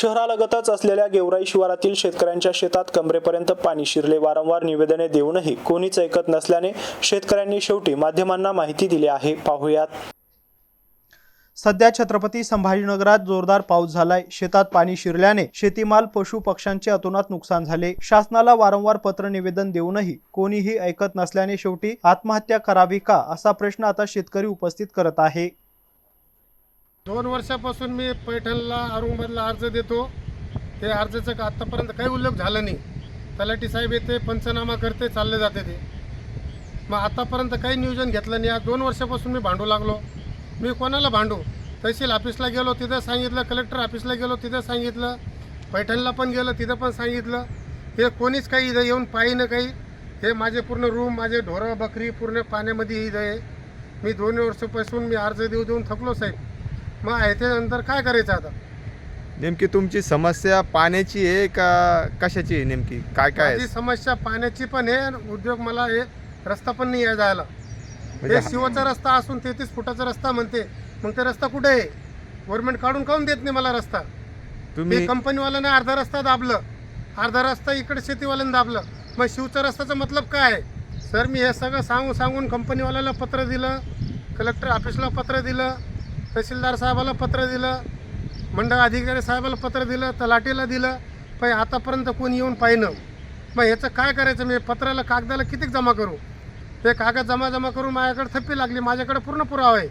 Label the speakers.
Speaker 1: शहरालगतच असलेल्या गेवराई शिवारातील शेतकऱ्यांच्या शेतात कमरेपर्यंत पाणी शिरले. वारंवार निवेदने देऊनही कोणीच ऐकत नसल्याने शेतकऱ्यांनी शेवटी माध्यमांना माहिती दिली आहे. पाहुयात. सध्या छत्रपती संभाजीनगरात जोरदार पाऊस झालाय. शेतात पाणी शिरल्याने शेतीमाल पशु पक्ष्यांचे अतोनात नुकसान झाले. शासनाला वारंवार पत्र निवेदन देऊनही कोणीही ऐकत नसल्याने शेवटी आत्महत्या करावी का असा प्रश्न आता शेतकरी उपस्थित करत आहे.
Speaker 2: दोन वर्षापासून मी पैठणला औरंगाबादला अर्ज देतो. ते अर्जाचं का आत्तापर्यंत काही उल्लेख झाला नाही. तलाठी साहेब येते पंचनामा करते चालले जाते ते. मग आतापर्यंत काही नियोजन घेतलं नाही. आज दोन वर्षापासून मी भांडू लागलो. मी कोणाला भांडू? तहसील ऑफिसला गेलो तिथं सांगितलं. कलेक्टर ऑफिसला गेलो तिथं सांगितलं. पैठणला पण गेलं तिथं पण सांगितलं. हे कोणीच काही इथं येऊन पाहिनं काही. हे माझे पूर्ण रूम माझे ढोरं बकरी पूर्ण पाण्यामध्ये इथं आहे. मी दोन वर्षापासून मी अर्ज देऊ देऊन थकलो साहेब. मग आहे त्यानंतर काय करायचं आता?
Speaker 3: नेमकी तुमची समस्या पाण्याची आहे का कशाची आहे नेमकी? काय काय
Speaker 2: माझी? समस्या पाण्याची पण आहे आणि उद्योग मला हे रस्ता पण नाही आहे जायला.
Speaker 3: म्हणजे
Speaker 2: हे शिवाचा रस्ता असून तेहतीस फुटाचा रस्ता म्हणते. मग ते रस्ता कुठे आहे? गव्हर्नमेंट काढून काढून देत नाही मला रस्ता?
Speaker 3: तुम्ही
Speaker 2: कंपनीवाल्याने अर्धा रस्ता दाबलं. अर्धा रस्ता इकडे शेतीवाल्याने दाबलं. मग शिवचा रस्त्याचा मतलब काय? आहे सर मी हे सगळं सांगून सांगून कंपनीवाल्याला पत्र दिलं. कलेक्टर ऑफिसला पत्र दिलं. तहसीलदार साहेबाला पत्र दिलं मंडळ अधिकारी साहेबाला पत्र दिलं तलाटीला दिलं पण आतापर्यंत कोणी येऊन पाहिनं मग ह्याचं काय करायचं? मी पत्राला कागदाला किती जमा करू? ते कागद जमा जमा करून माझ्याकडे थप्पी लागली माझ्याकडे पूर्ण पुरावा आहे.